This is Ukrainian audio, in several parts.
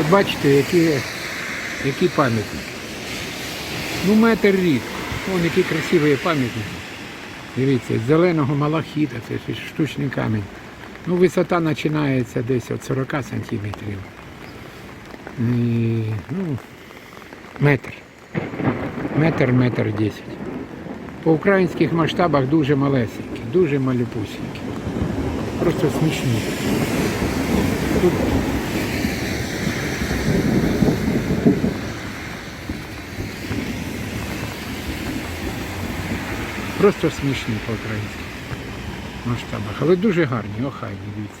От бачите, які, які пам'ятники. Ну, метр рідко. Вон які красиві пам'ятники. Дивіться, з зеленого малахіта, це штучний камінь. Ну, висота починається десь від 40 сантиметрів. І, ну, метр. Метр, метр десять. По українських масштабах дуже малесенькі, дуже малюпусенькі. Просто смішні. Тут Просто смішні по українських масштабах. Але дуже гарні, охайні, дивіться.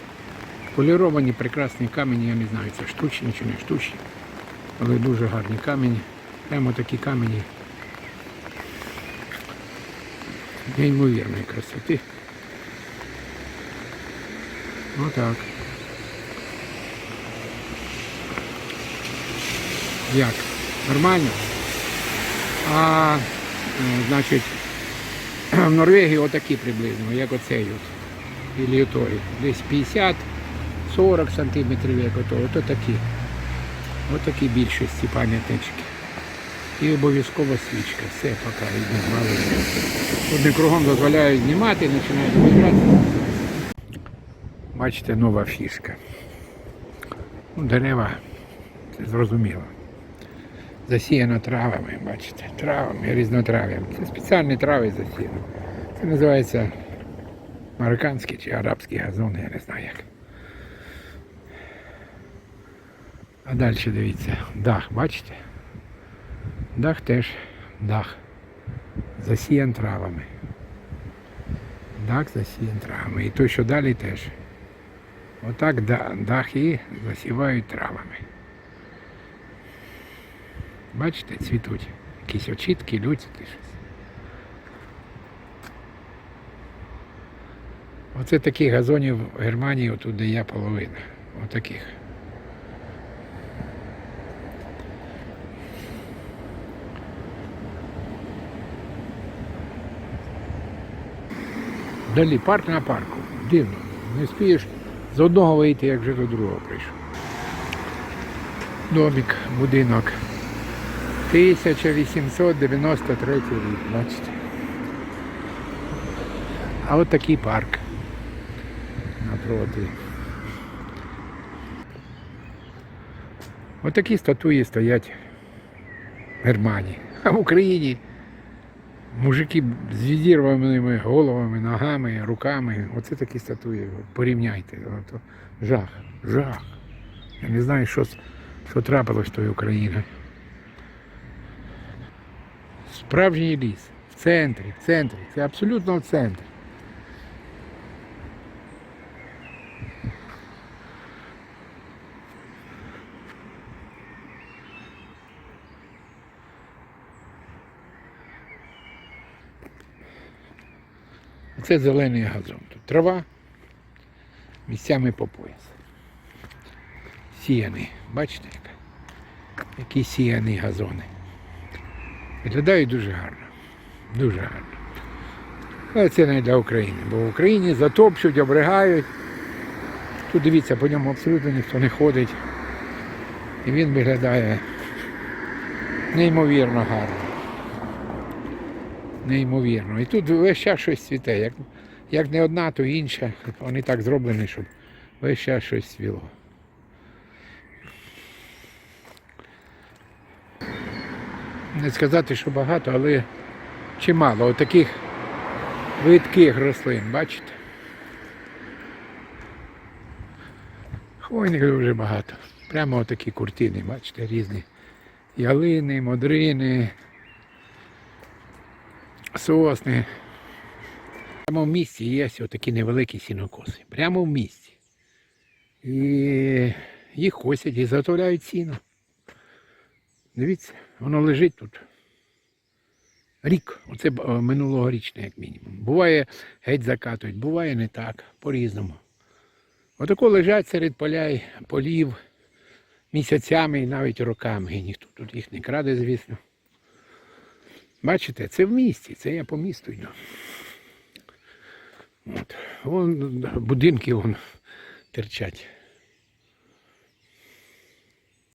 Поліровані прекрасні камені, я не знаю, це штучні чи не штучні. Але дуже гарні камені. Прямо такі камені неймовірної красоти. Отак. Як? Нормально? А, е, значить, в Норвегії отакі приблизно, як оцей от. Ілі. Десь 50-40 сантиметрів, як ото. Ото такі. Отакі більшості пам'ятнички. І обов'язково свічка. Все поки відмали. Одним кругом дозволяють знімати, починають вибиратися. Бачите, нова фішка. Ну, дерева, це зрозуміло. Засіяно травами, бачите, травами, різнотрав'ям. Це спеціальні трави засіяно. Це називається марокканський чи арабський газон, я не знаю як. А далі дивіться, дах, бачите? Дах теж дах. Засіян травами. Дах засіян травами. І той, що далі теж. Отак да- дахи засівають травами. Бачите, цвітуть. Якісь очітки, люцики щось. Оце таких газонів в Германії, отут де я половина. Отаких. Далі парк на парку. Дивно. Не спієш з одного вийти, як вже до другого прийшов. Домик, будинок. 1893 рік, бачите. А от такий парк напроти. Ось такі статуї стоять в Германії. А в Україні мужики з відірваними головами, ногами, руками. Оце такі статуї. Порівняйте. Жах, жах. Я не знаю, що, що трапилось з тою Україною. Справжній ліс. В центрі, в центрі. Це абсолютно в центрі. Це зелений газон. Тут трава місцями по пояс. Сіяний. Бачите, які сіяні газони. Виглядають дуже гарно. Дуже гарно. Але це не для України, бо в Україні затопчуть, обригають. Тут дивіться, по ньому абсолютно ніхто не ходить. І він виглядає неймовірно гарно. Неймовірно. І тут весь час щось цвіте. Як, як не одна, то інша. Вони так зроблені, щоб весь час щось цвіло. Не сказати, що багато, але чимало. Отаких видких рослин, бачите? Хвойних дуже багато. Прямо отакі куртини, бачите, різні. Ялини, модрини, сосни. Прямо в місті є такі невеликі сінокоси. Прямо в місті. І їх косять і заготовляють сіно. Дивіться, воно лежить тут. Рік, оце е, минулогорічне, як мінімум. Буває геть закатують, буває не так, по-різному. Отако лежать серед поля, полів місяцями і навіть роками. І ніхто тут їх не краде, звісно. Бачите, це в місті, це я по місту йду. От. Вон будинки вон терчать.